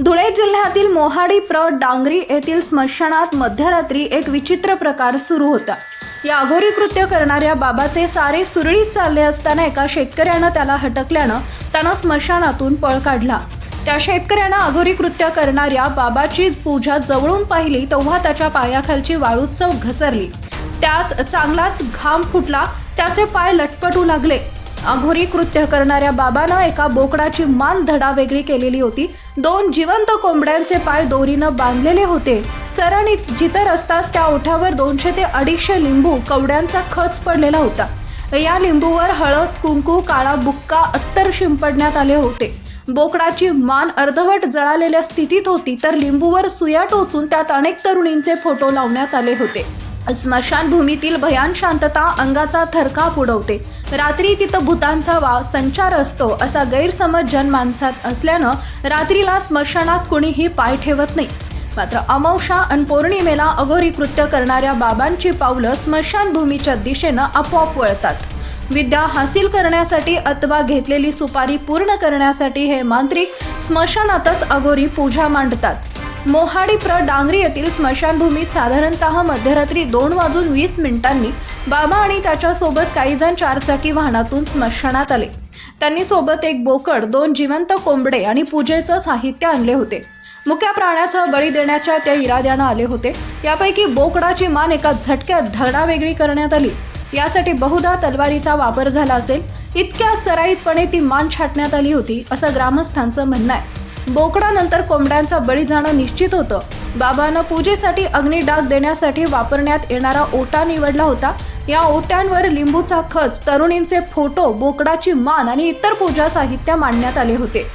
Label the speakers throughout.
Speaker 1: धुळे जिल्ह्यातील मोहाडी प्र डांगरी येथील स्मशानात मध्यरात्री एक विचित्र प्रकार सुरू होता. या अघोरी कृत्य करणाऱ्या बाबाचे सारे सुरळीत चालले असताना एका शेतकऱ्यानं त्याला हटकल्यानं त्यानं स्मशानातून पळ काढला. त्या शेतकऱ्यानं अघोरी कृत्य करणाऱ्या बाबाची पूजा जवळून पाहिली तेव्हा त्याच्या पायाखालची वाळू चव घसरली. त्यास चांगलाच घाम फुटला त्याचे पाय लटपटू लागले. अघोरी कृत्य करणाऱ्या बाबानं एका बोकडाची मान धडा वेगळी केलेली होती. दोन जिवंत कोंबड्यांचे पाय दोरीनं बांधलेले होते. सरणीत जिथं रस्ताच त्या ओठावर दोनशे ते अडीचशे लिंबू कवड्यांचा खच पडलेला होता. या लिंबूवर हळद कुंकू काळा बुक्का अत्तर शिंपडण्यात आले होते. बोकडाची मान अर्धवट जळालेल्या स्थितीत होती तर लिंबूवर सुया टोचून त्यात अनेक तरुणींचे फोटो लावण्यात आले होते. स्मशानभूमीतील भयान शांतता अंगाचा थरकाप उडवते. रात्री तिथं भूतांचा वा संचार असतो असा गैरसमज जनमानसात असल्यानं रात्रीला स्मशानात कुणीही पाय ठेवत नाही. मात्र अमावशा आणि पौर्णिमेला अघोरी कृत्य करणाऱ्या बाबांची पावलं स्मशानभूमीच्या दिशेनं आपोआप वळतात. विद्या हासिल करण्यासाठी अथवा घेतलेली सुपारी पूर्ण करण्यासाठी हे मांत्रिक स्मशानातच अघोरी पूजा मांडतात. मोहाडी प्र डांगरी येथील स्मशानभूमीत साधारणतः मध्यरात्री दोन वाजून वीस मिनिटांनी बाबा आणि त्याच्यासोबत काही जण चारचाकी वाहनातून स्मशानात आले. त्यांनी सोबत एक बोकड दोन जिवंत कोंबडे आणि पूजेचं साहित्य आणले होते. मुक्या प्राण्याचा बळी देण्याच्या त्या इराद्यानं आले होते. यापैकी बोकडाची मान एका झटक्यात धडा वेगळी करण्यात आली. यासाठी बहुधा तलवारीचा वापर झाला असेल. इतक्या सराईतपणे ती मान छाटण्यात आली होती असं ग्रामस्थांचं म्हणणं आहे. बोकडानंतर कोंबड्यांचा बळी जाणं निश्चित होतं. बाबानं पूजेसाठी अग्निडाग देण्यासाठी वापरण्यात येणारा ओटा निवडला होता. या ओट्यांवर लिंबूचा खच तरुणींचे फोटो बोकडाची मान आणि इतर पूजा साहित्य मांडण्यात आले होते.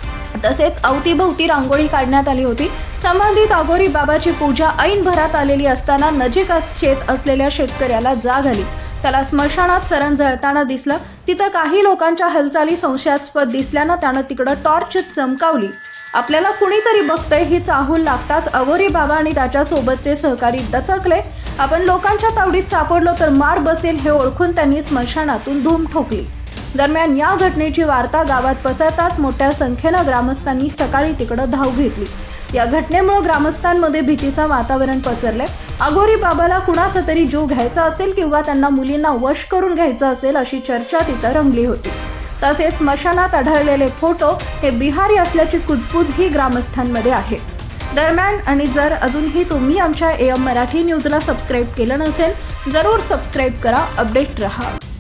Speaker 1: तसेच अवतीभोवती रांगोळी काढण्यात आली होती. संबंधित अगोरी बाबाची पूजा ऐन भरात आलेली असताना नजीक शेत असलेल्या शेतकऱ्याला जाग आली. त्याला स्मशानात सरण जळताना दिसलं. तिथं काही लोकांच्या हालचाली संशयास्पद दिसल्यानं त्यानं तिकडं टॉर्च चमकावली. आपल्याला कुणीतरी बघतंय ही चाहूल लागताच अघोरी बाबा आणि त्याच्यासोबतचे सहकारी दचकले. आपण लोकांच्या तावडीत सापडलो तर मार बसेल हे ओळखून त्यांनी स्मशानातून धूम ठोकली. दरम्यान या घटनेची वार्ता गावात पसरताच मोठ्या संख्येनं ग्रामस्थांनी सकाळी तिकडं धाव घेतली. या घटनेमुळे ग्रामस्थांमध्ये भीतीचं वातावरण पसरले अघोरी बाबाला कुणाचा तरी जीव घ्यायचा असेल किंवा त्यांना मुलींना वश करून घ्यायचं असेल अशी चर्चा तिथं रंगली होती. तसेच स्मशानात आढळलेले फोटो हे बिहारी असल्याची कुजबूज ही ग्रामस्थांमध्ये आहे. दरम्यान आणि जर अजूनही तुम्ही आमच्या एम मराठी न्यूजला सबस्क्राईब केलं नसेल जरूर सबस्क्राईब करा अपडेट रहा.